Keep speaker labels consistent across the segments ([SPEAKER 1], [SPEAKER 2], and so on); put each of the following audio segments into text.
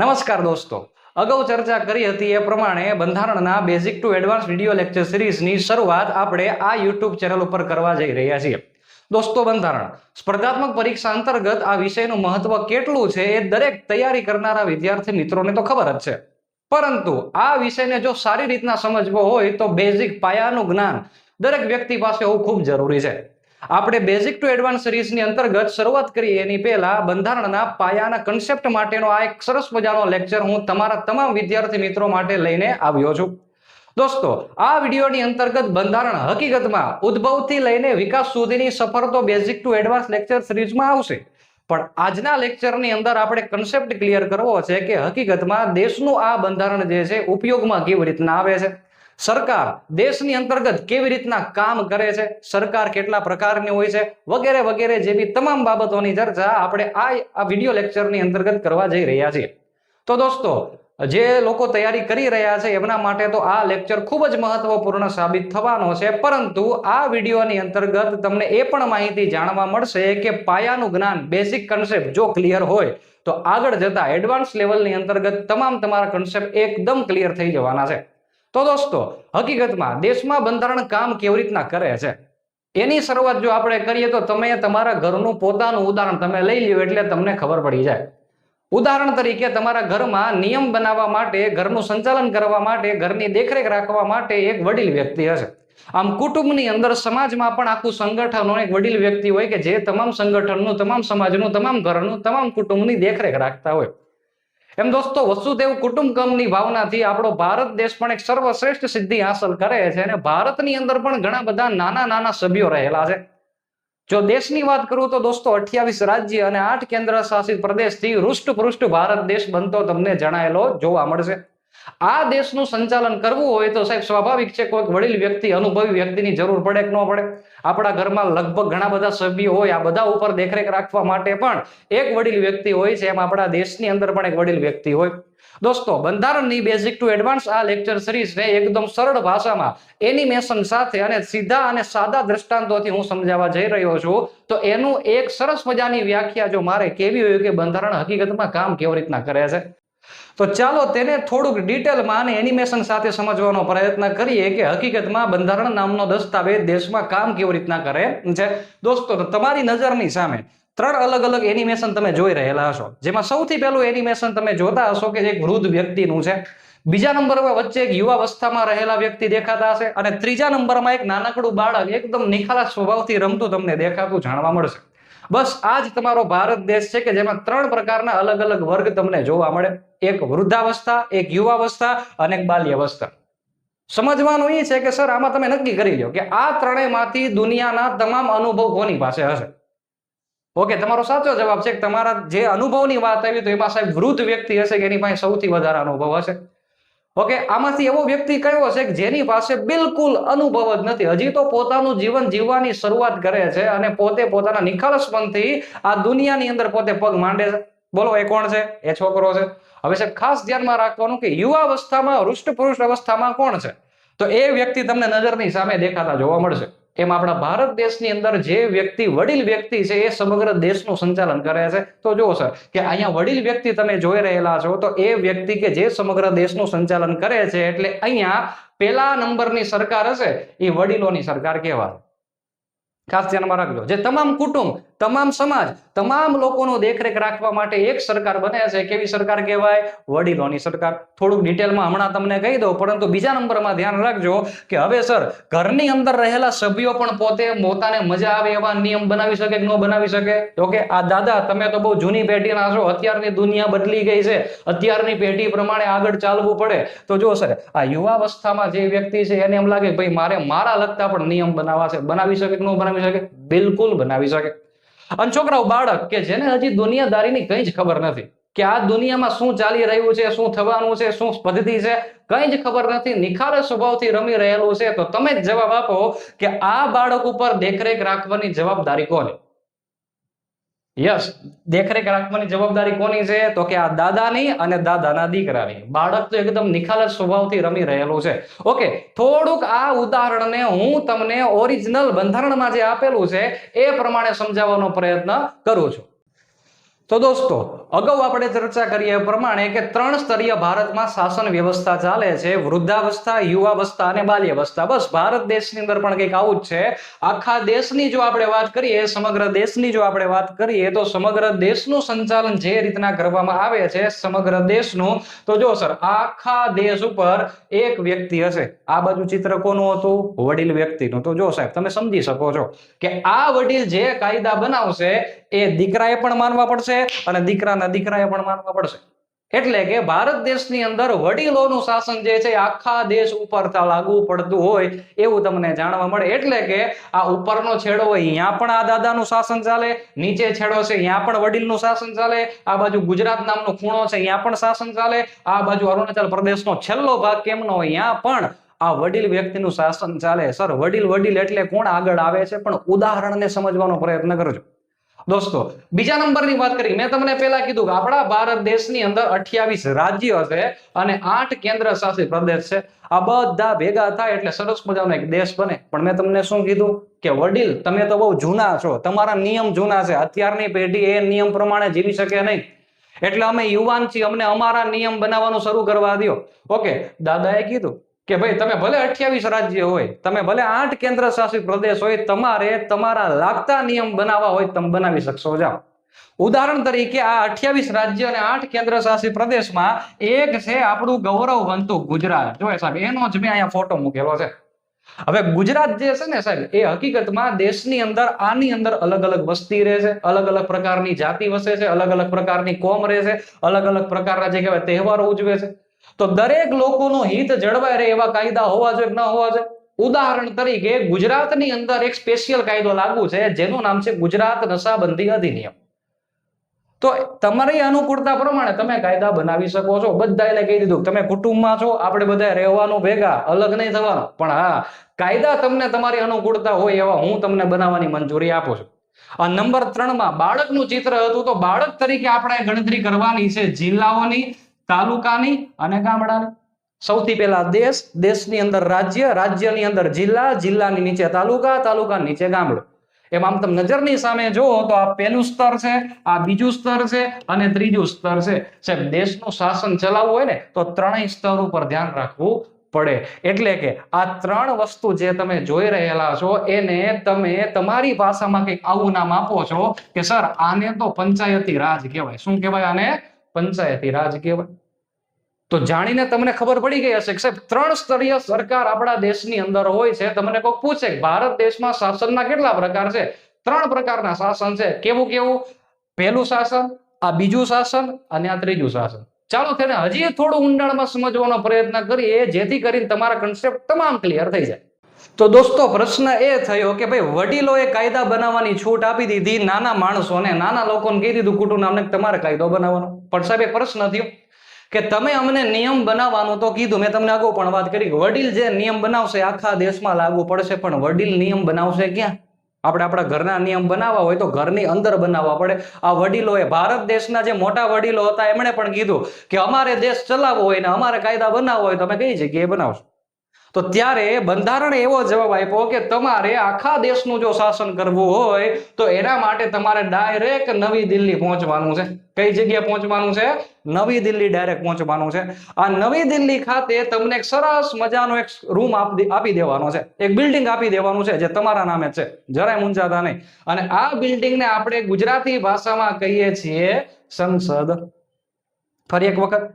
[SPEAKER 1] નમસ્કાર દોસ્તો. અગાઉ ચર્ચા કરી હતી એ પ્રમાણે બંધારણના basic to advance video lecture સિરીઝની શરૂઆત આપણે આ યુટ્યુબ ચેનલ ઉપર કરવા જઈ રહ્યા છીએ. દોસ્તો બંધારણ, સ્પર્ધાત્મક પરીક્ષા અંતર્ગત આ વિષયનું મહત્વ કેટલું છે એ દરેક તૈયારી કરનારા વિદ્યાર્થી મિત્રોને તો ખબર જ છે. પરંતુ આ વિષયને જો સારી રીતના સમજવો હોય તો બેઝિક પાયાનું જ્ઞાન દરેક વ્યક્તિ પાસે હોવું ખૂબ જરૂરી છે. આપણે બેઝિક ટુ એડવાન્સ સિરીઝની અંતર્ગત શરૂઆત કરીએ. એની પહેલા બંધારણના પાયાના કન્સેપ્ટ માટેનો આ એક સરસ મજાનો લેક્ચર હું તમારા તમામ વિદ્યાર્થી મિત્રો માટે લઈને આવ્યો છું. દોસ્તો, આ વિડીયોની અંતર્ગત બંધારણ હકીકતમાં ઉદ્ભવથી લઈને વિકાસ સુધીની સફર તો બેઝિક ટુ એડવાન્સ લેક્ચર સિરીઝમાં આવશે. પણ આજના લેક્ચરની અંદર આપણે કન્સેપ્ટ ક્લિયર કરવો છે કે હકીકતમાં દેશનું આ બંધારણ જે છે ઉપયોગમાં કેવી રીતના આવે છે? સરકાર દેશની અંતર્ગત કેવી રીતના કામ કરે છે? સરકાર કેટલા પ્રકારની હોય છે? વગેરે વગેરે જેવી તમામ બાબતોની ચર્ચા આપણે આ વીડિયો લેક્ચરની અંતર્ગત કરવા જઈ રહ્યા છીએ. તો દોસ્તો, જે લોકો તૈયારી કરી રહ્યા છે એમના માટે તો આ લેક્ચર ખૂબ જ મહત્વપૂર્ણ સાબિત થવાનો છે. પરંતુ આ વિડીયોની અંતર્ગત તમને એ પણ માહિતી જાણવા મળશે કે પાયાનું જ્ઞાન બેઝિક કન્સેપ્ટ જો ક્લિયર હોય, તો આગળ જતા એડવાન્સ લેવલની અંતર્ગત તમામ તમારા કન્સેપ્ટ એકદમ ક્લિયર થઈ જવાના છે. તો દોસ્તો, હકીકતમાં દેશમાં બંધારણ કામ કેવી રીતના કરે છે? એની શરૂઆત જો આપણે કરીએ તો તમે તમારા ઘરનું પોતાનું ઉદાહરણ તમે લઈ લ્યો એટલે તમને ખબર પડી જાય. ઉદાહરણ તરીકે તમારા ઘરમાં નિયમ બનાવવા માટે, ઘરનું સંચાલન કરવા માટે, ઘરની દેખરેખ રાખવા માટે એક વડીલ વ્યક્તિ હશે. આમ કુટુંબની અંદર સમાજમાં પણ આખું સંગઠનો એક વડીલ વ્યક્તિ હોય કે જે તમામ સંગઠનનું, તમામ સમાજનું, તમામ ઘરનું, તમામ કુટુંબની દેખરેખ રાખતા હોય. એમ દોસ્તો, વસુદેવ કુટુંબકમની ભાવનાથી આપણો ભારત દેશ પણ એક સર્વશ્રેષ્ઠ સિદ્ધિ હાંસલ કરે છે અને ભારતની અંદર પણ ઘણા બધા નાના નાના સભ્યો રહેલા છે. જો દેશની વાત કરું તો દોસ્તો, અઠ્યાવીસ રાજ્ય અને આઠ કેન્દ્ર શાસિત પ્રદેશથી હૃષ્ટપૃષ્ટ ભારત દેશ બનતો તમને જણાયેલો જોવા મળશે. આ દેશનું સંચાલન કરવું હોય તો સાહેબ સ્વાભાવિક છે, કોઈક વડીલ વ્યક્તિ, અનુભવી વ્યક્તિની જરૂર પડે કે ન પડે? આપણા ઘરમાં લગભગ ઘણા બધા સભ્યો હોય, આ બધા ઉપર દેખરેખ રાખવા માટે પણ એક વડીલ વ્યક્તિ હોય છે, એમ આપણા દેશની અંદર પણ એક વડીલ વ્યક્તિ હોય. દોસ્તો, બંધારણની બેઝિક ટુ એડવાન્સ આ લેક્ચર સિરીઝને એકદમ સરળ ભાષામાં એનિમેશન સાથે અને સીધા અને સાદા દ્રષ્ટાંતોથી હું સમજાવવા જઈ રહ્યો છું, તો એનું એક સરસ મજાની વ્યાખ્યા જો મારે કેવી હોય કે બંધારણ હકીકતમાં કામ કેવી રીતના કરે છે? તો ચાલો તેને થોડુંક ડિટેલમાં અને એનિમેશન સાથે સમજવાનો પ્રયત્ન કરીએ કે હકીકતમાં બંધારણ નામનો દસ્તાવેજ દેશમાં કામ કેવી રીતના કરે છે. દોસ્તો તમારી નજરની સામે ત્રણ અલગ અલગ એનિમેશન તમે જોઈ રહેલા હશો. જેમાં સૌથી પહેલું એનિમેશન તમે જોતા હશો કે એક વૃદ્ધ વ્યક્તિનું છે. બીજા નંબરમાં વચ્ચે એક યુવાવસ્થામાં રહેલા વ્યક્તિ દેખાતા હશે અને ત્રીજા નંબરમાં એક નાનકડું બાળક એકદમ નિખાલા સ્વભાવથી રમતું તમને દેખાતું જાણવા મળશે. બસ આ જ તમારો ભારત દેશ છે કે જેમાં ત્રણ પ્રકારના અલગ અલગ વર્ગ તમને જોવા મળે. એક વૃદ્ધાવસ્થા, એક યુવાવસ્થા અને એક બાલ્યાવસ્થા. સમજવાનું એ છે કે સર આમાં તમે નક્કી કરી લો કે આ ત્રણેયમાંથી દુનિયાના તમામ અનુભવ કોની પાસે હશે? ઓકે, તમારો સાચો જવાબ છે કે તમારા જે અનુભવની વાત આવી તો એમાં સાહેબ વૃદ્ધ વ્યક્તિ હશે કે એની પાસે સૌથી વધારે અનુભવ હશે? ઓકે, આમાંથી એવો વ્યક્તિ કયો છે કે જેની પાસે બિલકુલ અનુભવ જ નથી? હજી તો પોતાનું જીવન જીવવાની શરૂઆત કરે છે અને પોતે પોતાના નિખાલસપણથી આ દુનિયાની અંદર પોતે પગ માંડે છે. બોલો, એ કોણ છે? એ છોકરો છે. હવે સાહેબ ખાસ ધ્યાનમાં રાખવાનું કે યુવા અવસ્થામાં હૃષ્ટપુરુષ અવસ્થામાં કોણ છે? તો એ વ્યક્તિ તમને નજરની સામે દેખાતા જોવા મળશે. એમ આપણા ભારત દેશની અંદર જે વ્યક્તિ, વડીલ વ્યક્તિ છે, એ સમગ્ર દેશનું સંચાલન કરે છે. તો જુઓ સર, કે અહીંયા વડીલ વ્યક્તિ તમે જોઈ રહેલા છો, તો એ વ્યક્તિ કે જે સમગ્ર દેશનું સંચાલન કરે છે, એટલે અહીંયા પેલા નંબરની સરકાર હશે, એ વડીલોની સરકાર કહેવાય. ખાસ ધ્યાનમાં રાખજો. જે તમામ કુટુંબ તમામ સમાજ, તમામ લોકોનો દેખરેખ રાખવા માટે એક સરકાર બને છે. કેવી સરકાર કહેવાય? વડીલોની સરકાર. થોડુંક ડિટેલમાં હમણાં તમને કહી દઉં, પરંતુ બીજા નંબરમાં ધ્યાન રાખજો કે હવે સર, ઘરની અંદર રહેલા સભ્યો પણ પોતે પોતાને મજા આવે એવા નિયમ બનાવી શકે કે ન બનાવી શકે? તો કે આ દાદા, તમે તો બહુ જૂની પેઢીના છો. અત્યારની દુનિયા બદલી ગઈ છે. અત્યારની પેઢી પ્રમાણે આગળ ચાલવું પડે. તો જો સર, આ યુવાવસ્થામાં જે વ્યક્તિ છે, એને એમ લાગે ભાઈ, મારે મારા લગતા પણ નિયમ બનાવવા છે. બનાવી શકે કે ન બનાવી શકે? બિલકુલ બનાવી શકે. અને છોકરાઓ બાળક કે જેને હજી દુનિયાદારીની કંઈ જ ખબર નથી કે આ દુનિયામાં શું ચાલી રહ્યું છે, શું થવાનું છે, શું પદ્ધતિ છે, કંઈ જ ખબર નથી, નિખાર સ્વભાવથી રમી રહેલું છે, તો તમે જ જવાબ આપો કે આ બાળક ઉપર દેખરેખ રાખવાની જવાબદારી કોની? યસ દેખરેખ રાખવાની જવાબદારી કોની છે? તો કે આ દાદાની અને દાદાના દીકરાની. બાળક તો એકદમ નિખાલસ સ્વભાવથી રમી રહેલું છે. ઓકે, થોડુંક આ ઉદાહરણને હું તમને ઓરિજિનલ બંધારણમાં જે આપેલું છે, એ પ્રમાણે સમજાવવાનો પ્રયત્ન કરું છું. તો દોસ્તો અગાઉ આપણે ચર્ચા કરીએ પ્રમાણે કે ત્રણ સ્તરીય ભારતમાં શાસન વ્યવસ્થા ચાલે છે, વૃદ્ધાવસ્થા, યુવાવસ્થા અને બાલ્યાવસ્થા. બસ, ભારત દેશની અંદર પણ કંઈક આવું જ છે. આખા દેશની જો આપણે વાત કરીએ, સમગ્ર દેશની જો આપણે વાત કરીએ, તો સમગ્ર દેશનું સંચાલન જે રીતના કરવામાં આવે છે, સમગ્ર દેશનું, તો જો સર, આખા દેશ ઉપર એક વ્યક્તિ હશે. આ બાજુ ચિત્ર કોનું હતું? વડીલ વ્યક્તિનું. તો જો સાહેબ, તમે સમજી શકો છો કે આ વડીલ જે કાયદા બનાવશે, એ દીકરાએ પણ માનવા પડશે અને દીકરાના દીકરાએ માનવા પડશે. એટલે કે ભારત દેશની અંદર વડીલોનું શાસન જે છે આખા દેશ ઉપર લાગુ પડતું હોય એવું તમને જાણવા મળે. એટલે કે આ ઉપરનો છેડો હોય અહીંયા પણ આ દાદાનું શાસન ચાલે, નીચે છેડો છે અહીંયા પણ વડીલનું શાસન ચાલે, આ બાજુ ગુજરાત નામનો ખૂણો છે અહીંયા પણ શાસન ચાલે, આ બાજુ અરુણાચલ પ્રદેશનો છેલ્લો ભાગ કેમ ન હોય અહીંયા પણ આ વડીલ વ્યક્તિનું શાસન ચાલે. સર, વડીલ વડીલ એટલે કોણ આગળ આવે છે? પણ ઉદાહરણને સમજવાનો પ્રયત્ન કરજો. દોસ્તો, બીજા નંબરની વાત કરી, મેં તમને પહેલા કીધું કે આપણા ભારત દેશની અંદર અઠ્યાવીસ રાજ્યો છે અને આઠ કેન્દ્ર શાસિત પ્રદેશ છે. આ બધા ભેગા થાય એટલે સરસ મજાનો એક દેશ બને. પણ મેં તમને શું કીધું? કે વડીલ, તમે તો બહુ જૂના છો. તમારા નિયમ જૂના છે. અત્યારની પેઢી એ નિયમ પ્રમાણે જીવી શકે નહીં. એટલે અમે યુવાન છીએ અમને અમારા નિયમ બનાવવાનું શરૂ કરવા દો ઓકે, દાદાએ કીધું કે ભાઈ, તમે ભલે અઠ્યાવીસ રાજ્ય હોય, તમે ભલે આઠ કેન્દ્ર શાસિત પ્રદેશ હોય, તમારે તમારા લાગતા નિયમ બનાવવા હોય, તમે બનાવી શકશો. જાઓ. ઉદાહરણ તરીકે આ અઠ્યાવીસ રાજ્ય અને આઠ કેન્દ્ર શાસિત પ્રદેશમાં એક છે આપણું ગૌરવવંતું ગુજરાત. જો સાહેબ, એનો જ મેં અહીંયા ફોટો મૂકેલો છે. હવે ગુજરાત જે છે ને સાહેબ, એ હકીકતમાં દેશની અંદર આની અંદર અલગ અલગ વસ્તી રહે છે, અલગ અલગ પ્રકારની જાતિ વસે છે, અલગ અલગ પ્રકારની કોમ રહે છે, અલગ અલગ પ્રકારના જે કહેવાય તહેવારો ઉજવે છે. તો દરેક લોકોનું હિત જળવાય રહે એવા કાયદા હોવા જોઈએ ન હોવા જોઈએ? ઉદાહરણ તરીકે ગુજરાતની અંદર એક સ્પેશિયલ કાયદો લાગુ છે, જેનું નામ છે ગુજરાત નશાબંધી અધિનિયમ. તો તમારી અનુકૂળતા પ્રમાણે તમે કાયદા બનાવી શકો છો. બધાને કહી દીધું તમે કુટુંબમાં છો, આપણે બધા રહેવાનું ભેગા, અલગ નહીં થવાનું. પણ હા, કાયદા તમને તમારી અનુકૂળતા હોય એવા હું તમને બનાવવાની મંજૂરી આપું છું. આ નંબર ત્રણમાં બાળકનું ચિત્ર હતું તો બાળક તરીકે આપણે ગણતરી કરવાની છે જિલ્લાઓની તાલુકાની અને ગામડાની. સૌથી પહેલા દેશ, દેશની અંદર રાજ્ય, રાજ્યની અંદર જિલ્લા, જિલ્લાની નીચે તાલુકા તાલુકા નીચે ગામડું. એમ આમ તમે નજરની સામે જુઓ તો આ પહેલું સ્તર છે, આ બીજું સ્તર છે અને ત્રીજું સ્તર છે. સાહેબ, દેશનું શાસન ચલાવવું હોય ને તો ત્રણેય સ્તર ઉપર ધ્યાન રાખવું પડે. એટલે કે આ ત્રણ વસ્તુ જે તમે જોઈ રહેલા છો એને તમે તમારી ભાષામાં કંઈક આવું નામ આપો છો કે, સર, આને તો પંચાયતી રાજ કહેવાય. શું કહેવાય આને? પંચાયતી રાજ કહેવાય. તો જાણીને તમને ખબર પડી ગઈ હશે કે સાહેબ, ત્રણ સ્તરીય સરકાર આપણા દેશની અંદર હોય છે. તમને કોઈ પૂછે ભારત દેશમાં શાસનના કેટલા પ્રકાર છે? ત્રણ પ્રકારના શાસન છે. કેવું કેવું? પહેલું શાસન, આ બીજું શાસન અને આ ત્રીજું શાસન. ચાલો તેને હજી થોડું ઊંડાણમાં સમજવાનો પ્રયત્ન કરીએ, જેથી કરીને તમારા કન્સેપ્ટ તમામ ક્લિયર થઈ જાય. તો દોસ્તો, પ્રશ્ન એ થયો કે ભાઈ, વડીલોએ કાયદા બનાવવાની છૂટ આપી દીધી, નાના માણસોને, નાના લોકોને કહી દીધું, કુટુંબ નામને તમારે કાયદો બનાવવાનો. પણ સાહેબ પ્રશ્ન થયો. કે તમે અમને નિયમ બનાવવાનું તો કીધું, મેં તમને અગાઉ પણ વાત કરી વડીલ જે નિયમ બનાવશે આખા દેશમાં લાગુ પડશે, પણ વડીલ નિયમ બનાવશે ક્યાં? આપણે આપણા ઘરના નિયમ બનાવવા હોય તો ઘરની અંદર બનાવવા પડે. આ વડીલોએ ભારત દેશના જે મોટા વડીલો હતા, એમણે પણ કીધું કે અમારે દેશ ચલાવવો હોય ને અમારે કાયદા બનાવવો હોય, તમે કઈ જગ્યાએ બનાવશું? તો ત્યારે બંધારણે એવો જવાબ આપ્યો કે તમારે આખા દેશનું જો શાસન કરવું હોય, તો એના માટે તમારે ડાયરેક્ટ નવી દિલ્હી પહોંચવાનું છે. કઈ જગ્યાએ પહોંચવાનું છે? નવી દિલ્હી ડાયરેક્ટ પહોંચવાનું છે. આ નવી દિલ્હી ખાતે તમને એક સરસ મજાનો એક રૂમ આપી દેવાનો છે. એક બિલ્ડિંગ આપી દેવાનું છે, જે તમારા નામે છે. જરાય મૂંઝાતા નહીં. અને આ બિલ્ડિંગને આપણે ગુજરાતી ભાષામાં કહીએ છીએ સંસદ. ફરી એક વખત.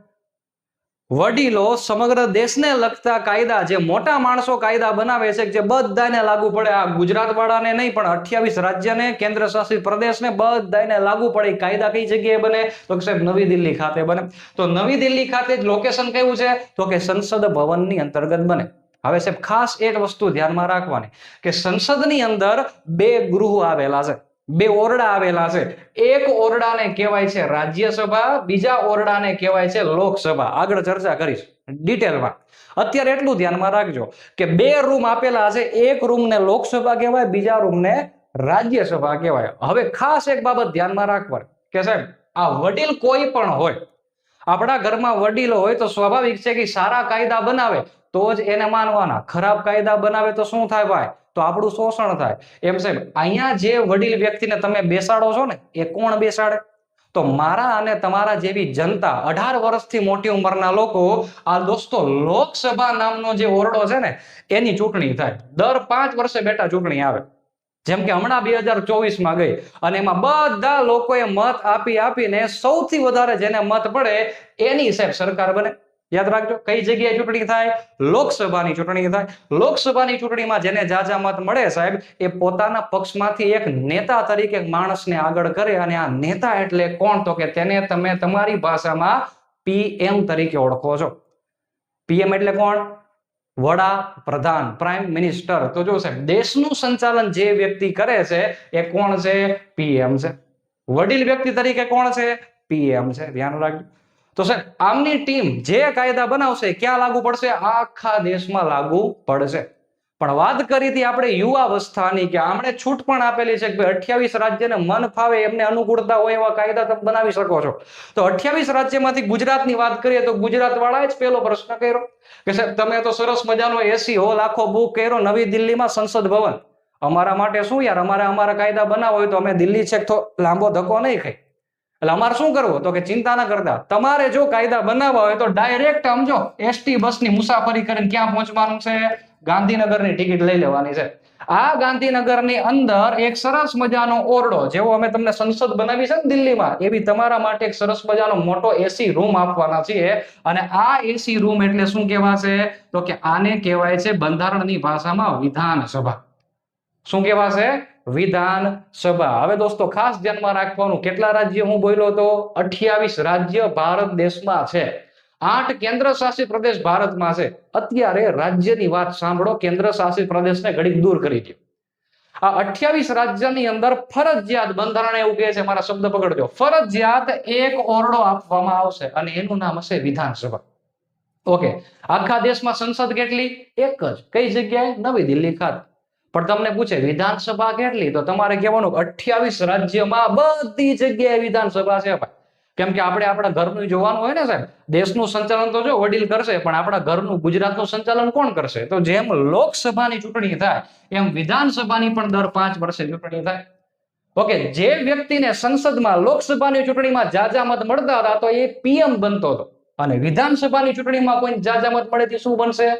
[SPEAKER 1] વડીલો સમગ્ર દેશને લગતા કાયદા, જે મોટા માણસો કાયદા બનાવે છે, જે બધાને લાગુ પડે. આ ગુજરાત વાળાને નહીં, પણ અઠ્યાવીસ રાજ્યને કેન્દ્ર શાસિત પ્રદેશને બધાને લાગુ પડે. કાયદા કઈ જગ્યાએ બને? તો સાહેબ નવી દિલ્હી ખાતે બને. તો નવી દિલ્હી ખાતે જ લોકેશન કયું છે? તો કે સંસદ ભવનની અંતર્ગત બને. હવે સાહેબ ખાસ એક વસ્તુ ધ્યાનમાં રાખવાની કે સંસદની અંદર બે ગૃહ આવેલા છે. બે ઓરડા આવેલા છે. એક ઓરડાને કહેવાય છે રાજ્યસભા, બીજા ઓરડાને કહેવાય છે લોકસભા. આગળ ચર્ચા કરીશ ડિટેલમાં. અત્યારે એટલું ધ્યાનમાં રાખજો કે બે રૂમ આપેલા છે. એક રૂમને લોકસભા કહેવાય, બીજા રૂમને રાજ્યસભા કહેવાય. હવે ખાસ એક બાબત ધ્યાનમાં રાખવા કે સાહેબ, આ વડીલ કોઈ પણ હોય, આપણા ઘરમાં વડીલો હોય તો સ્વાભાવિક છે કે સારા કાયદા બનાવે તો જ એને માનવાના. ખરાબ કાયદા બનાવે તો શું થાય ભાઈ? તો આપણું શોષણ થાય. એમ સાહેબ, અહીંયા જે વડીલ વ્યક્તિને તમે બેસાડો છો ને, એ કોણ બેસાડે? તો મારા અને તમારા જેવી જનતા, અઢાર વર્ષથી મોટી ઉંમરના લોકો, આ દોસ્તો લોકસભા નામનો જે ઓરડો છે ને, એની ચૂંટણી થાય. દર પાંચ વર્ષે બેટા ચૂંટણી આવે. જેમ કે હમણાં બે હજાર ચોવીસમાં ગઈ. અને એમાં બધા લોકોએ મત આપી આપીને સૌથી વધારે જેને મત પડે, એની સાહેબ સરકાર બને. યાદ રાખજો, કઈ જગ્યાએ ચૂંટણી થાય? લોકસભાની ચૂંટણી થાય. લોકસભાની ચૂંટણીમાં જેને જાજા મત મળે સાહેબ, એ પોતાના પક્ષમાંથી એક નેતા તરીકે માણસને આગળ કરે અને આ નેતા એટલે કોણ? તો કે તેને તમે તમારી ભાષામાં પીએમ તરીકે ઓળખો છો. પીએમ એટલે કોણ? વડા પ્રધાન પ્રાઇમ મિનિસ્ટર. તો જો સાહેબ, દેશનું સંચાલન જે વ્યક્તિ કરે છે, એ કોણ છે? પીએમ છે. વડીલ વ્યક્તિ તરીકે કોણ છે? પીએમ છે. ધ્યાન રાખજો. તો સાહેબ આમની ટીમ જે કાયદા બનાવશે, ક્યાં લાગુ પડશે? આખા દેશમાં લાગુ પડશે. પણ વાત કરી હતી આપણે યુવાવસ્થાની કે આમણે છૂટ પણ આપેલી છે કે અઠ્યાવીસ રાજ્યને મન ફાવે એમને અનુકૂળતા હોય એવા કાયદા તમે બનાવી શકો છો. તો અઠ્યાવીસ રાજ્યમાંથી ગુજરાતની વાત કરીએ તો ગુજરાત વાળાએ જ પહેલો પ્રશ્ન કર્યો કે સાહેબ, તમે તો સરસ મજાનો એસી હોલ, આખો બુક કર્યો, નવી દિલ્હીમાં સંસદ ભવન. અમારા માટે શું યાર? અમારે અમારા કાયદા બનાવો હોય તો અમે દિલ્હી છેક તો લાંબો ધક્કો નહીં ખાઈ એટલે અમારે શું કરવું? તો કે ચિંતા ના કરતા. તમારે જો કાયદા બનાવવા હોય તો ડાયરેક્ટ સમજો એસટી બસની મુસાફરી કરીને ક્યાં પહોંચવાનું છે? ગાંધીનગરની ટિકિટ લઈ લેવાની છે. આ ગાંધીનગરની અંદર એક સરસ મજાનો ઓરડો, જેવો અમે તમને સંસદ બનાવી છે ને દિલ્હીમાં એવી તમારા માટે એક સરસ મજાનો મોટો એસી રૂમ આપવાના છીએ. અને આ એસી રૂમ એટલે શું કહેવાશે? તો કે આને કહેવાય છે બંધારણની ભાષામાં વિધાનસભા. શું કહેવાશે? વિધાન સભા. હવે દોસ્તો, ખાસ ધ્યાનમાં રાખવાનું, કેટલા રાજ્ય હું બોલ્યો તો? અઠ્યાવીસ રાજ્ય ભારત દેશમાં છે. આઠ કેન્દ્ર શાસિત પ્રદેશ ભારતમાં છે. અત્યારે રાજ્યની વાત સાંભળો કેન્દ્ર શાસિત પ્રદેશને ઘડીક દૂર કરી દો આ અઠ્યાવીસ રાજ્યની અંદર ફરજિયાત બંધારણ એવું કહે છે, મારા શબ્દ પકડજો. ફરજિયાત એક ઓરડો આપવામાં આવશે અને એનું નામ હશે વિધાનસભા ઓકે. આખા દેશમાં સંસદ કેટલી? એક જ. કઈ જગ્યાએ? નવી દિલ્હી ખાતે. પણ તમને પૂછે, વિધાનસભા કેટલી? તો તમારે કહેવાનું અઠ્યાવીસ રાજ્યમાં બધી જગ્યાએ વિધાનસભા છે ભાઈ. કેમ કે આપણે આપણા ઘરનું જોવાનું હોય ને સાહેબ, દેશનું સંચાલન તો જો વડીલ કરશે, પણ આપણા ઘરનું ગુજરાતનું સંચાલન કોણ કરશે? તો જેમ લોકસભાની ચૂંટણી થાય, એમ વિધાનસભાની પણ દર પાંચ વર્ષે ચૂંટણી થાય. ઓકે, જે વ્યક્તિને સંસદમાં લોકસભાની ચૂંટણીમાં જાજા મત મળતા હતા, તો એ પીએમ બનતો હતો. અને વિધાનસભાની ચૂંટણીમાં કોઈ જાજા મત મળે શું બનશે?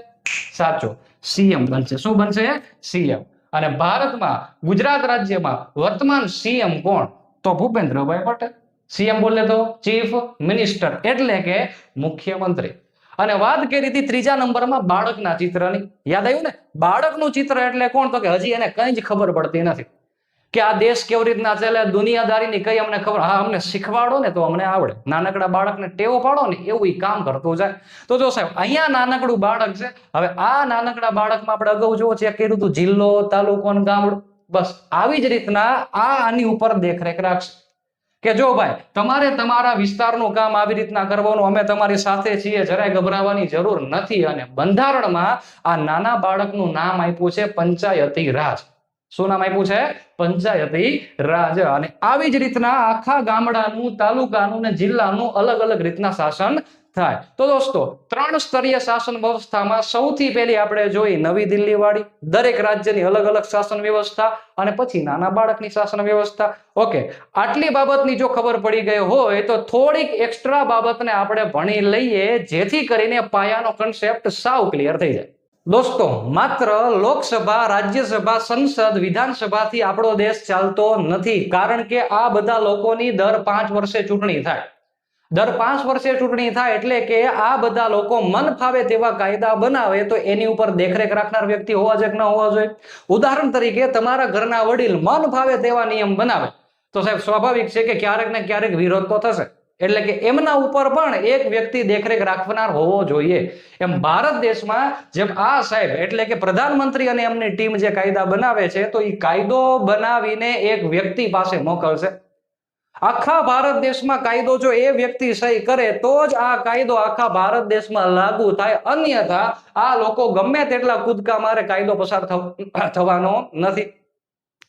[SPEAKER 1] સાચું. સીએમ બનશે. શું બનશે? સીએમ. અને ભારતમાં, ગુજરાત રાજ્યમાં વર્તમાન સીએમ કોણ? તો ભૂપેન્દ્રભાઈ પટેલ. સીએમ બોલે તો ચીફ મિનિસ્ટર એટલે કે મુખ્યમંત્રી. અને વાત કરી હતી ત્રીજા નંબરમાં બાળકના ચિત્રની. યાદ આવ્યું ને? બાળકનું ચિત્ર એટલે કોણ? તો કે હજી એને કઈ જ ખબર પડતી નથી. કે આ દેશ કેવી રીતના ચાલે, દુનિયાદારીની કઈ અમને ખબર? હા, અમને શીખવાડો ને તો અમને આવડે. નાનકડા બાળકને ટેવો પાડો ને એવું એ કામ કરતું જાય. તો જો સાહેબ, અહીંયા નાનકડું બાળક છે. હવે આ નાનકડા બાળકમાં આપણે અગાઉ જોવો ચેક કર્યું હતું જિલ્લો, તાલુકો અને ગામડું. બસ, આવી જ રીતના આ આની ઉપર દેખરેખ રાખશે. કે જો ભાઈ, તમારે તમારા વિસ્તારનું કામ આવી રીતના કરવાનું, અમે તમારી સાથે છીએ, જરાય ગભરાવાની જરૂર નથી. અને બંધારણમાં આ નાના બાળકનું નામ આપ્યું છે, પંચાયતી રાજ. શું નામ આપ્યું છે? પંચાયતી રાજ. અને આવી જ રીતના આખા ગામડાનું, તાલુકાનું ને જિલ્લાનું અલગ અલગ રીતના શાસન થાય. તો દોસ્તો, ત્રણ સ્તરીય શાસન વ્યવસ્થામાં સૌથી પહેલી આપણે જોઈ નવી દિલ્હી વાળી દરેક રાજ્યની અલગ અલગ શાસન વ્યવસ્થા અને પછી નાના બાળકની શાસન વ્યવસ્થા. ઓકે, આટલી બાબતની જો ખબર પડી ગઈ હોય તો થોડીક એક્સ્ટ્રા બાબતને આપણે ભણી લઈએ, જેથી કરીને પાયાનો કન્સેપ્ટ સાવ ક્લિયર થઈ જાય. દોસ્તો, માત્ર લોકસભા, રાજ્યસભા, સંસદ, વિધાનસભાથી આપણો દેશ ચાલતો નથી. કારણ કે આ બધા લોકોની દર પાંચ વર્ષે ચૂંટણી થાય. દર પાંચ વર્ષે ચૂંટણી થાય એટલે કે આ બધા લોકો મન ફાવે તેવા કાયદા બનાવે તો એની ઉપર દેખરેખ રાખનાર વ્યક્તિ હોવા જોઈએ ન હોવા જોઈએ ઉદાહરણ તરીકે, તમારા ઘરના વડીલ મન ફાવે તેવા નિયમ બનાવે. તો સાહેબ, સ્વાભાવિક છે કે ક્યારેક ને ક્યારેક વિરોધ તો થશે. એટલે કે એમના ઉપર પણ એક વ્યક્તિ દેખરેખ રાખનાર હોવો જોઈએ. એમ ભારત દેશમાં જેમ આ સાહેબ એટલે કે પ્રધાનમંત્રી અને એમની ટીમ જે કાયદા બનાવે છે, તો એ કાયદો બનાવીને એક વ્યક્તિ પાસે મોકલશે. આખા ભારત દેશમાં કાયદો જો એ વ્યક્તિ સહી કરે, તો જ આ કાયદો આખા ભારત દેશમાં લાગુ થાય. અન્યથા આ લોકો ગમે તેટલા કૂદકા મારે કાયદો પસાર થવાનો નથી.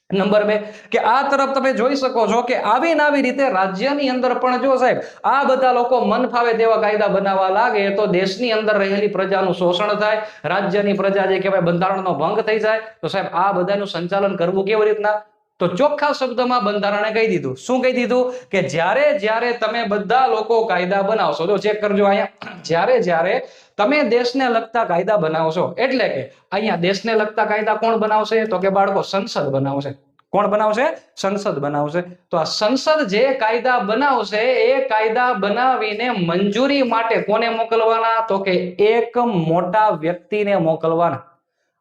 [SPEAKER 1] નંબર બે, કે આ તરફ તમે જોઈ શકો છો કે આવી ને આવી રીતે રાજ્યની અંદર પણ જો સાહેબ, આ બધા લોકો મન ફાવે તેવા કાયદા બનાવવા લાગે તો દેશની અંદર રહેલી પ્રજાનું શોષણ થાય, રાજ્યની પ્રજા જે કહેવાય બંધારણનો ભંગ થઈ જાય. તો સાહેબ, આ બધાનું સંચાલન કરવું કેવી રીતના? તો ચોખ્ખા શબ્દમાં બંધારણે કહી દીધું. શું કહી દીધું? કે જ્યારે જ્યારે તમે બધા લોકો કાયદા બનાવશો, તો ચેક કરજો અહીંયા. જ્યારે જ્યારે તમે દેશને લગતા કાયદા બનાવશો એટલે કે અહીંયા દેશને લગતા કાયદા કોણ બનાવશે? તો કે બાળકો સંસદ બનાવશે. કોણ બનાવશે? સંસદ બનાવશે. તો આ સંસદ જે કાયદા બનાવશે એ કાયદા બનાવીને મંજૂરી માટે કોને મોકલવાના? તો કે એક મોટા વ્યક્તિને મોકલવાના.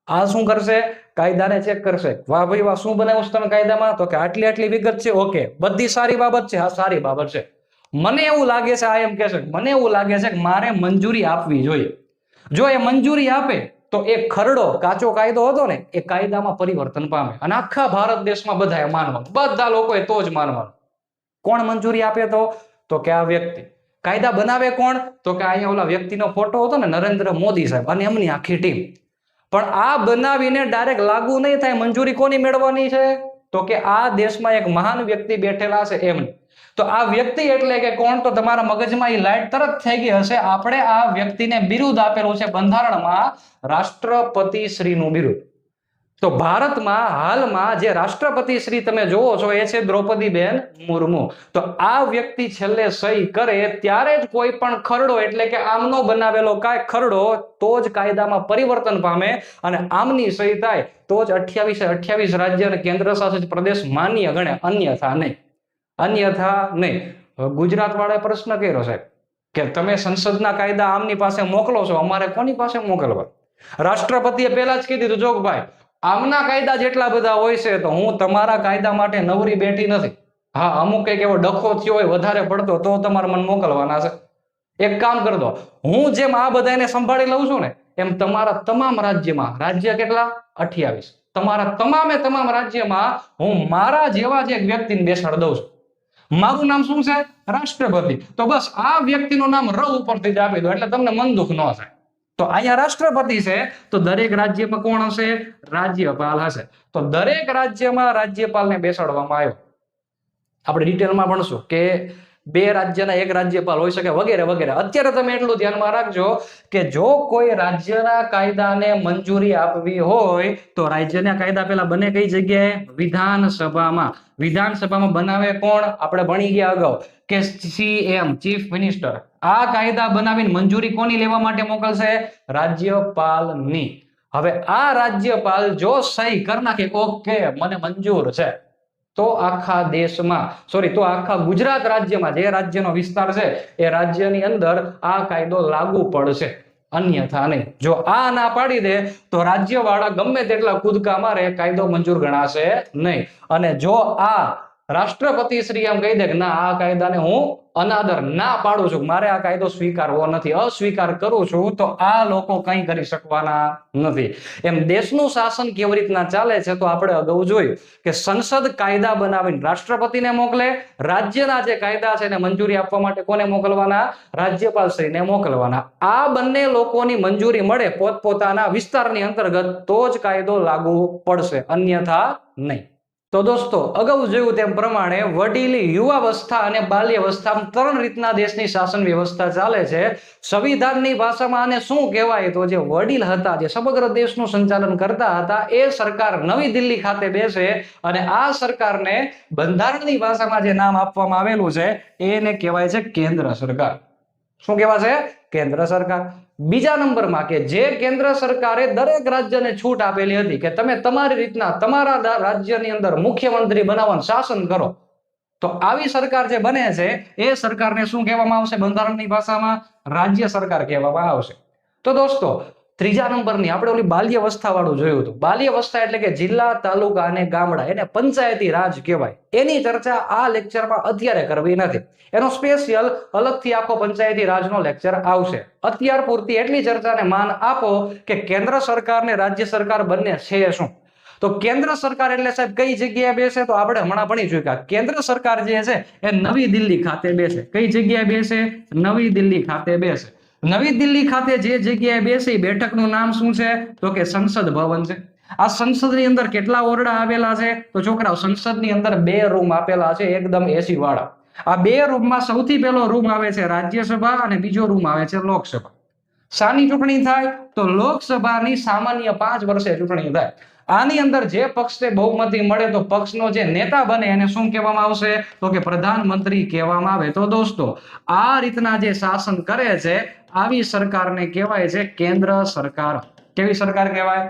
[SPEAKER 1] આ શું કરશે? કાયદાને ચેક કરશે. વાહ ભાઈ, વાહ, શું બનાવ્યું છે તમે કાયદામાં? તો કે આટલી આટલી વિગત છે. ઓકે બધી સારી બાબત છે. હા, સારી બાબત છે. મને એવું લાગે છે, આ એમ કે છે, મને એવું લાગે છે કે મારે મંજૂરી આપવી જોઈએ. જો એ મંજૂરી આપે, તો એ ખરડો કાચો કાયદો હતો ને, એ કાયદામાં પરિવર્તન પામે. અને આખા ભારત દેશમાં બધાએ માનવાનું. બધા લોકોએ તો જ માનવાનું. કોણ મંજૂરી આપે તો? તો કે આ વ્યક્તિ. કાયદા બનાવે કોણ? તો કે અહીંયા ઓલા વ્યક્તિનો ફોટો હતો ને, નરેન્દ્ર મોદી સાહેબ, અને એમની આખી ટીમ. પણ આ બનાવીને ડાયરેક્ટ લાગુ નહીં થાય, મંજૂરી કોની મેળવવાની છે? તો કે આ દેશમાં એક મહાન વ્યક્તિ બેઠેલા છે, એમની. તો આ વ્યક્તિ એટલે કે કોણ? તો તમારા મગજમાં એ લાઈટ તરત થઈ ગઈ હશે. આપણે આ વ્યક્તિને બિરુદ આપેલું છે બંધારણમાં રાષ્ટ્રપતિ શ્રીનું બિરુદ. તો ભારતમાં હાલમાં જે રાષ્ટ્રપતિ શ્રી તમે જોવો છો, એ છે દ્રૌપદીબેન મુર્મુ. તો આ વ્યક્તિ છેલ્લે સહી કરે ત્યારે જ કોઈ પણ ખરડો, એટલે કે આમનો બનાવેલો કાંઈ ખરડો, તો જ કાયદામાં પરિવર્તન પામે અને આમની સહી થાય, તો જ અઠ્યાવીસે અઠ્યાવીસ રાજ્ય અને કેન્દ્ર શાસિત પ્રદેશ માન્ય ગણે અન્યથા નહીં. અન્યથા નહીં. હવે ગુજરાત વાળાએ પ્રશ્ન કર્યો સાહેબ કે તમે સંસદના કાયદા આમની પાસે મોકલો છો, અમારે કોની પાસે મોકલવા? રાષ્ટ્રપતિએ પહેલા જ કીધું જોગ ભાઈ, આમના કાયદા જેટલા બધા હોય છે, તો હું તમારા કાયદા માટે નવરી બેઠી નથી. હા, અમુક એક એવો ડખો થયો હોય, વધારે પડતો, તો તમારે મને મોકલવાના છે. એક કામ કર હું જેમ આ બધાને સંભાળી લઉં છું ને, એમ તમારા તમામ રાજ્યમાં, રાજ્ય કેટલા? અઠ્યાવીસ. તમારા તમામે તમામ રાજ્યમાં હું મારા જેવા જ એક વ્યક્તિને બેસાડ દઉં છું. મારું નામ શું છે? રાષ્ટ્રપતિ. તો બસ આ વ્યક્તિનું નામ ર ઉપરથી જ આપી દો, એટલે તમને મન દુઃખ ન થાય. તો અહીંયા રાષ્ટ્રપતિ છે, તો દરેક રાજ્યમાં કોણ હશે? રાજ્યપાલ હશે. તો દરેક રાજ્યમાં રાજ્યપાલને બેસાડવામાં આવ્યો. આપણે ડિટેલમાં ભણશું કે બે રાજ્યના એક રાજ્યપાલ હોઈ શકે વગેરે વગેરે. અત્યારે તમે એટલું ધ્યાનમાં રાખજો કે જો કોઈ રાજ્યના કાયદાને મંજૂરી આપવી હોય, તો રાજ્યના કાયદા પેલા બને કઈ જગ્યાએ? વિધાનસભામાં. વિધાનસભામાં બનાવે કોણ? આપણે ભણી ગયા અગાઉ. કે સીએમ ચીફ મિનિસ્ટર આ કાયદા બનાવીને મંજૂરી કોની લેવા માટે મોકલશે? રાજ્યપાલની. હવે આ રાજ્યપાલ જો સહી કરી નાખે, ઓકે, મને મંજૂર છે. તો આખા દેશમાં સોરી તો આખા ગુજરાત રાજ્યમાં, જે રાજ્યનો વિસ્તાર છે, એ રાજ્યની અંદર આ કાયદો લાગુ પડશે. અન્યથા નહીં. જો આ ના પાડી દે, તો રાજ્યવાળા ગમે તેટલા કૂદકા મારે કાયદો મંજૂર ગણાશે નહીં. અને જો આ રાષ્ટ્રપતિ શ્રી એમ કહી દે કે ના, આ કાયદાને હું અનાદર ના પાડું છું. મારે આ કાયદો સ્વીકારવો નથી, અસ્વીકાર કરું છું, તો આ લોકો કંઈ કરી શકવાના નથી. એમ દેશનું શાસન કેવી રીતના ચાલે છે તો આપણે અગાઉ જોયું કે સંસદ કાયદા બનાવીને રાષ્ટ્રપતિને મોકલે, રાજ્યના જે કાયદા છે એને મંજૂરી આપવા માટે કોને મોકલવાના? રાજ્યપાલશ્રીને મોકલવાના. આ બંને લોકોની મંજૂરી મળે પોતપોતાના વિસ્તારની અંતર્ગત તો જ કાયદો લાગુ પડશે. અન્યથા નહીં. તો દોસ્તો, અગાઉ જોયું તેમ પ્રમાણે વડીલી યુવાવસ્થા અને બાલ્યાવસ્થા ત્રણ રીતના દેશની શાસન વ્યવસ્થા ચાલે છે. સંવિધાનની ભાષામાં આને શું કહેવાય? તો જે વડીલ હતા, જે સમગ્ર દેશનું સંચાલન કરતા હતા, એ સરકાર નવી દિલ્હી ખાતે બેસે અને આ સરકારને બંધારણની ભાષામાં જે નામ આપવામાં આવેલું છે, એને કહેવાય છે કેન્દ્ર સરકાર. શું કહેવાશે? કેન્દ્ર સરકાર. બીજા નંબરમાં કે જે કેન્દ્ર સરકારે દરેક રાજ્યને છૂટ આપેલી હતી કે તમે તમારી રીતના તમારા રાજ્યની અંદર મુખ્યમંત્રી બનાવવાનું શાસન કરો. તો આવી સરકાર જે બને છે, એ સરકારને શું કહેવામાં આવશે? બંધારણની ભાષામાં રાજ્ય સરકાર કહેવામાં આવશે. તો દોસ્તો ત્રીજા નંબરની, આપણે ઓલી બાલ્યાવસ્થા વાળું જોયું હતું. બાલ્યાવસ્થા એટલે કે જિલ્લા, તાલુકા અને ગામડા, એને પંચાયતી રાજ કહેવાય. એની ચર્ચા આ લેક્ચરમાં અત્યારે કરવી નથી. એનો સ્પેશિયલ અલગથી આખો પંચાયતી રાજનો લેક્ચર આવશે. અત્યાર પૂરતી એટલી ચર્ચાને માન આપો કે કેન્દ્ર સરકાર ને રાજ્ય સરકાર બંને છે શું? તો કેન્દ્ર સરકાર એટલે સાહેબ કઈ જગ્યાએ બેસે? તો આપણે હમણાં ભણી ચુક્યા. કેન્દ્ર સરકાર જે છે, એ નવી દિલ્હી ખાતે બેસે. કઈ જગ્યાએ બેસે? નવી દિલ્હી ખાતે બેસે. નવી દિલ્હી ખાતે જે જગ્યાએ બેસે બેઠકનું નામ શું છે? તો કે સંસદ ભવન છે. આ સંસદની અંદર કેટલા ઓરડા આવેલા છે? તો છોકરાઓ, સંસદની અંદર બે રૂમ આપેલા છે, એકદમ એસી વાળા. આ બે રૂમમાં સૌથી પહેલો રૂમ આવે છે રાજ્યસભા અને બીજો રૂમ આવે છે લોકસભા. શાની ચૂંટણી થાય તો લોકસભાની સામાન્ય પાંચ વર્ષે ચૂંટણી થાય. આની અંદર જે પક્ષને બહુમતી મળે તો પક્ષનો જે નેતા બને એને શું કહેવામાં આવશે? તો કે પ્રધાનમંત્રી કહેવામાં આવે. તો દોસ્તો, આ રીતના જે શાસન કરે છે આવી સરકારને કહેવાય છે કેન્દ્ર સરકાર. કેવી સરકાર કહેવાય?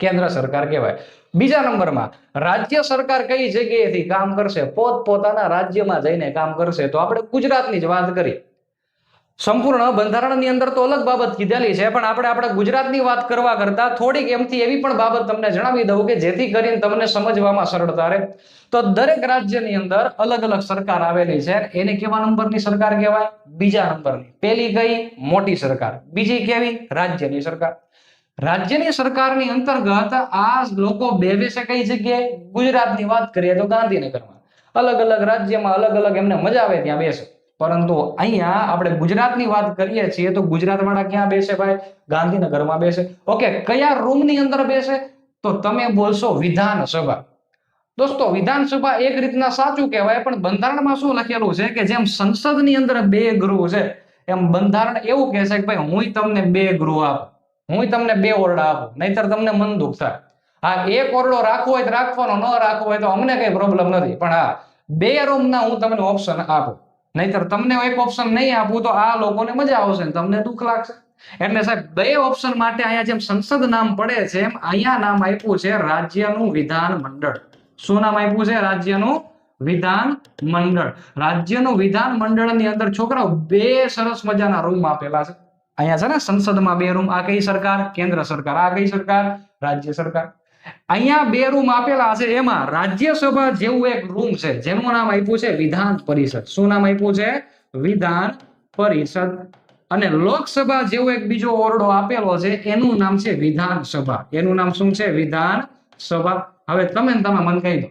[SPEAKER 1] કેન્દ્ર સરકાર કહેવાય. બીજા નંબરમાં, રાજ્ય સરકાર કઈ જગ્યાએથી કામ કરશે? પોત પોતાના રાજ્યમાં જઈને કામ કરશે. તો આપણે ગુજરાતની જ વાત કરીએ. સંપૂર્ણ બંધારણની અંદર તો અલગ બાબત કીધેલી છે, પણ આપણે આપણે ગુજરાતની વાત કરવા કરતા થોડીક એમથી એવી પણ બાબત તમને જણાવી દઉં કે જેથી કરીને તમને સમજવામાં સરળતા રહે. તો દરેક રાજ્યની અંદર અલગ અલગ સરકાર આવેલી છે, એને કેવા નંબરની સરકાર કહેવાય? બીજા નંબરની. પેલી કઈ? મોટી સરકાર. બીજી કેવી? રાજ્યની સરકાર. રાજ્યની સરકારની અંતર્ગત આ લોકો બે છે કઈ જગ્યાએ? ગુજરાતની વાત કરીએ તો ગાંધીનગરમાં. અલગ અલગ રાજ્યમાં અલગ અલગ એમને મજા આવે ત્યાં બેસે પરંતુ અહીંયા આપણે ગુજરાતની વાત કરીએ છીએ તો ગુજરાત વાળા ક્યાં બેસે ભાઈ? ગાંધીનગરમાં બેસે. ઓકે, કયા રૂમની અંદર બેસે? તો તમે બોલશો વિધાનસભા. દોસ્તો, વિધાનસભા એક રીતના સાચું કહેવાય, પણ બંધારણમાં શું લખેલું છે કે જેમ સંસદની અંદર બે ગૃહ છે, એમ બંધારણ એવું કહે છે કે ભાઈ, હું તમને બે ગૃહ આપું. હું તમને બે ઓરડા આપું. નહીતર તમને મન દુઃખ થાય. હા, એક ઓરડો રાખવો હોય તો રાખવાનો, ન રાખવો હોય તો અમને કઈ પ્રોબ્લેમ નથી. પણ હા, બે રૂમના હું તમને ઓપ્શન આપું. નહીતર તમને એક ઓપ્શન નહીં આપું તો આ લોકોને મજા આવશે તમને દુઃખ લાગશે. એટલે સાહેબ, બે ઓપ્શન માટે અહીંયા જેમ સંસદ નામ પડે છે, એમ અહીંયા નામ આપ્યું છે રાજ્યનું વિધાન મંડળ. શું નામ આપ્યું છે? રાજ્યનું વિધાન મંડળ. રાજ્યનું વિધાન મંડળની અંદર છોકરાઓ બે સરસ મજાના રૂમ આપેલા છે. અહીંયા છે ને સંસદમાં બે રૂમ આ કઈ સરકાર? કેન્દ્ર સરકાર. આ કઈ સરકાર? રાજ્ય સરકાર. અહીંયા બે રૂમ આપેલા છે. એમાં રાજ્યસભા જેવું એક રૂમ છે. જેનું નામ આપ્યું છે વિધાન પરિષદ. શું નામ આપ્યું છે? વિધાન પરિષદ. અને લોકસભા જેવો એક બીજો ઓરડો આપેલો છે, એનું નામ છે વિધાનસભા એનું નામ શું છે? વિધાન સભા. હવે તમે તમે મને કહી દો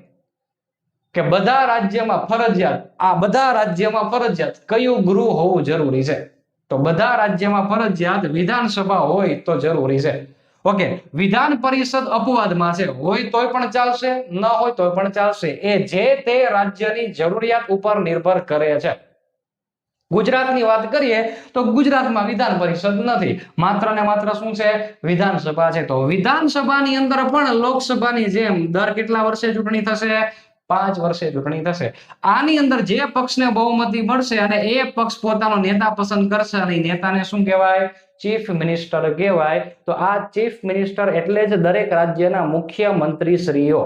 [SPEAKER 1] કે બધા રાજ્યમાં ફરજિયાત, આ બધા રાજ્યમાં ફરજિયાત કયું ગૃહ હોવું જરૂરી છે? તો બધા રાજ્યમાં ફરજિયાત વિધાનસભા હોય તો જરૂરી છે. ઓકે વિધાન પરિષદ અપવાદમાં છે. હોય તોય પણ ચાલશે, ન હોય તોય પણ ચાલશે. એ જે તે રાજ્યની જરૂરિયાત ઉપર નિર્ભર કરે છે. ગુજરાતની વાત કરીએ તો ગુજરાતમાં વિધાન પરિષદ નથી. માત્ર ને માત્ર શું છે? વિધાનસભા છે. તો વિધાનસભાની અંદર પણ લોકસભાની જેમ દર કેટલા વર્ષે ચૂંટણી થશે? પાંચ વર્ષે ચૂંટણી થશે. આની અંદર જે પક્ષને બહુમતી મળશે અને એ પક્ષ પોતાનો નેતા પસંદ કરશે અને નેતાને શું કહેવાય? ચીફ મિનિસ્ટર કહેવાય. તો આ ચીફ મિનિસ્ટર એટલે જ દરેક રાજ્યના મુખ્ય મંત્રીશ્રીઓ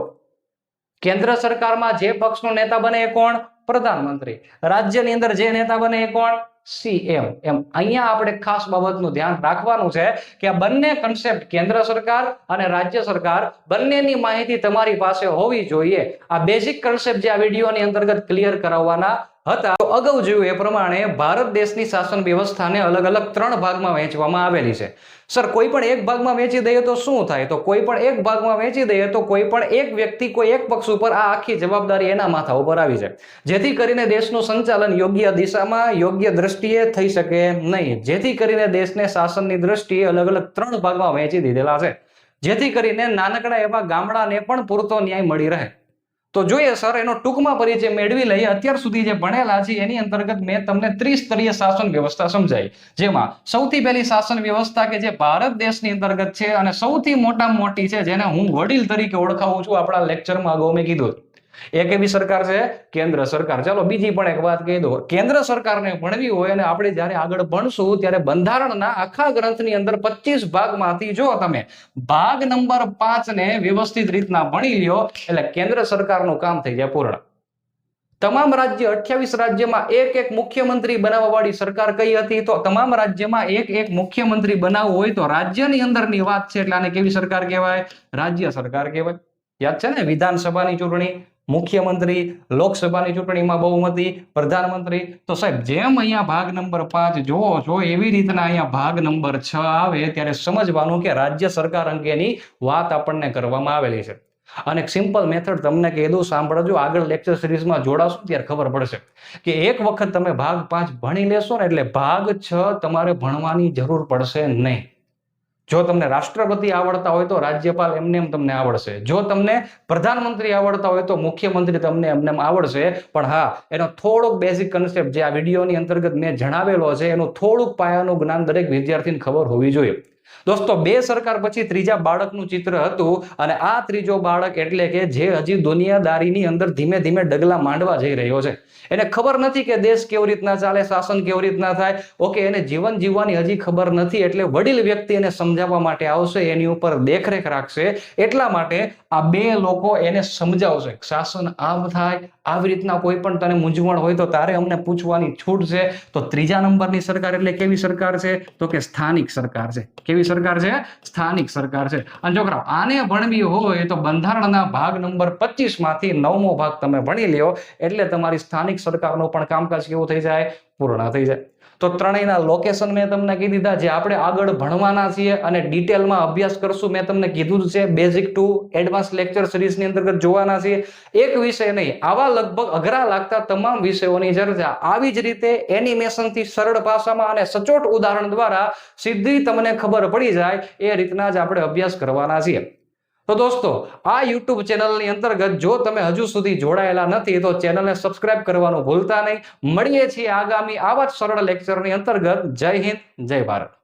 [SPEAKER 1] કેન્દ્ર સરકારમાં જે પક્ષનો નેતા બને એ કોણ? પ્રધાનમંત્રી. રાજ્યની અંદર જે નેતા બને એ કોણ? સીએમ એમ, અહીંયા આપણે ખાસ બાબતનું ધ્યાન રાખવાનું છે કે આ બંને કન્સેપ્ટ કેન્દ્ર સરકાર અને રાજ્ય સરકાર બંનેની માહિતી તમારી પાસે હોવી જોઈએ. આ બેઝિક કન્સેપ્ટ જે આ વિડીયોની અંતર્ગત ક્લિયર કરાવવાના હતા. અગાઉ જોયું એ પ્રમાણે ભારત દેશની શાસન વ્યવસ્થાને અલગ અલગ ત્રણ ભાગમાં વહેંચવામાં આવેલી છે. સર, કોઈ પણ એક ભાગમાં વેચી દઈએ તો શું થાય? તો કોઈ પણ એક ભાગમાં વેચી દઈએ તો કોઈ પણ એક વ્યક્તિ, કોઈ એક પક્ષ ઉપર આ આખી જવાબદારી એના માથા ઉપર આવી જાય જેથી કરીને દેશનું સંચાલન યોગ્ય દિશામાં, યોગ્ય દ્રષ્ટિએ થઈ શકે નહીં. જેથી કરીને દેશને શાસનની દ્રષ્ટિએ અલગ અલગ ત્રણ ભાગમાં વહેંચી દીધેલા છે. જેથી કરીને નાનકડા એવા ગામડાને પણ પૂરતો ન્યાય મળી રહે. તો જોઈએ સર, એનો ટૂંકમાં પરિચય મેળવી લઈએ. અત્યાર સુધી જે ભણેલા છે એની અંતર્ગત મેં તમને ત્રિસ્તરીય શાસન વ્યવસ્થા સમજાઈ. જેમાં સૌથી પહેલી શાસન વ્યવસ્થા કે જે ભારત દેશની અંતર્ગત છે અને સૌથી મોટામાં મોટી છે, જેને હું વડીલ તરીકે ઓળખાવું છું, આપણા લેક્ચરમાં અગાઉ મેં કીધું એ કેવી સરકાર છે? કેન્દ્ર સરકાર. ચાલો, બીજી પણ એક વાત કહી દો કેન્દ્ર સરકારને ભણવી હોય અને આપણે જ્યારે આગળ ભણશું, ત્યારે બંધારણના આખા ગ્રંથની અંદર પચીસ ભાગમાંથી જો તમે ભાગ નંબર પાંચ ને વ્યવસ્થિત રીતના ભણી લ્યો, એટલે કેન્દ્ર સરકારનું કામ થઈ જાય પૂર્ણ. તમામ રાજ્ય, અઠ્યાવીસ રાજ્યમાં એક એક મુખ્યમંત્રી બનાવવા વાળી સરકાર કઈ હતી? તો તમામ રાજ્યમાં એક એક મુખ્યમંત્રી બનાવવું હોય તો રાજ્યની અંદરની વાત છે. એટલે આને કેવી સરકાર કહેવાય? રાજ્ય સરકાર કહેવાય. યાદ છે ને? વિધાનસભાની ચૂંટણી. મુખ્યમંત્રી, લોકસભાની ચૂંટણીમાં બહુમતી, પ્રધાનમંત્રી. તો સાહેબ, જેમ અહીંયા ભાગ નંબર પાંચ જોવો છો, એવી રીતના અહીંયા ભાગ નંબર છ આવે ત્યારે સમજવાનું કે રાજ્ય સરકાર અંગેની વાત આપણને કરવામાં આવેલી છે. અને સિમ્પલ મેથડ તમને કીધું, સાંભળજો. આગળ લેક્ચર સિરીઝમાં જોડાશો, ત્યારે ખબર પડશે કે એક વખત તમે ભાગ પાંચ ભણી લેશો ને એટલે ભાગ છ તમારે ભણવાની જરૂર પડશે નહીં. જો તમને રાષ્ટ્રપતિ આવડતા હોય તો રાજ્યપાલ એમને એમ તમને આવડશે. જો તમને પ્રધાનમંત્રી આવડતા હોય તો મુખ્યમંત્રી તમને એમને એમ આવડશે. પણ હા, એનો થોડોક બેઝિક કન્સેપ્ટ જે આ વિડીયોની અંતર્ગત મેં જણાવેલો છે, એનું થોડુંક પાયાનું જ્ઞાન દરેક વિદ્યાર્થીને ખબર હોવી જોઈએ. દોસ્તો, બે સરકાર પછી ત્રીજા બાળકનું ચિત્ર હતું અને આ ત્રીજો બાળક એટલે કે જે હજી દુનિયાદારીની અંદર ધીમે ધીમે ડગલા માંડવા જઈ રહ્યો છે. એને ખબર નથી કે દેશ કેવી રીતના ચાલે, શાસન કેવી રીતના થાય. ઓકે, એને જીવન જીવવાની હજી ખબર નથી એટલે વડીલ વ્યક્તિ એને સમજાવવા માટે આવશે, એની ઉપર દેખરેખ રાખશે. એટલા માટે આ બે લોકો એને સમજાવશે. શાસન આમ થાય આવી રીતના કોઈ પણ તને મૂંઝવણ હોય તો તારે અમને પૂછવાની છૂટ છે. તો ત્રીજા નંબરની સરકાર એટલે કેવી સરકાર છે? તો કે સ્થાનિક સરકાર છે. કેવી સરકાર છે? સ્થાનિક સરકાર છે. અને છોકરાઓ આને ભણવી હોય તો બંધારણના ભાગ નંબર પચીસમાંથી નવમો ભાગ તમે ભણી લ્યો. એટલે તમારી સ્થાનિક સરકારનું પણ કામકાજ કેવું થઈ જાય? પૂર્ણ થઈ જાય. તો ત્રણેયના લોકેશન મેં તમને કહી દીધા, જે આપણે આગળ ભણવાના છીએ અને ડિટેલમાં અભ્યાસ કરશું, મેં તમને કીધું છે બેઝિક ટુ એડવાન્સ લેક્ચર સિરીઝની અંતર્ગત જોવાના છીએ. એક વિષય નહીં, આવા લગભગ અઘરા લાગતા તમામ વિષયોની ચર્ચા. આવી જ રીતે એનિમેશનથી સરળ ભાષામાં અને સચોટ ઉદાહરણ દ્વારા સીધી તમને ખબર પડી જાય, એ રીતના જ આપણે અભ્યાસ કરવાના છીએ. તો દોસ્તો, આ યુટ્યુબ ચેનલની અંતર્ગત જો તમે હજુ સુધી જોડાયેલા નથી, તો ચેનલને સબસ્ક્રાઇબ કરવાનું ભૂલતા નહીં. મળીએ છીએ આગામી આવા જ સરળ લેક્ચરની અંતર્ગત. જય હિન્દ, જય ભારત.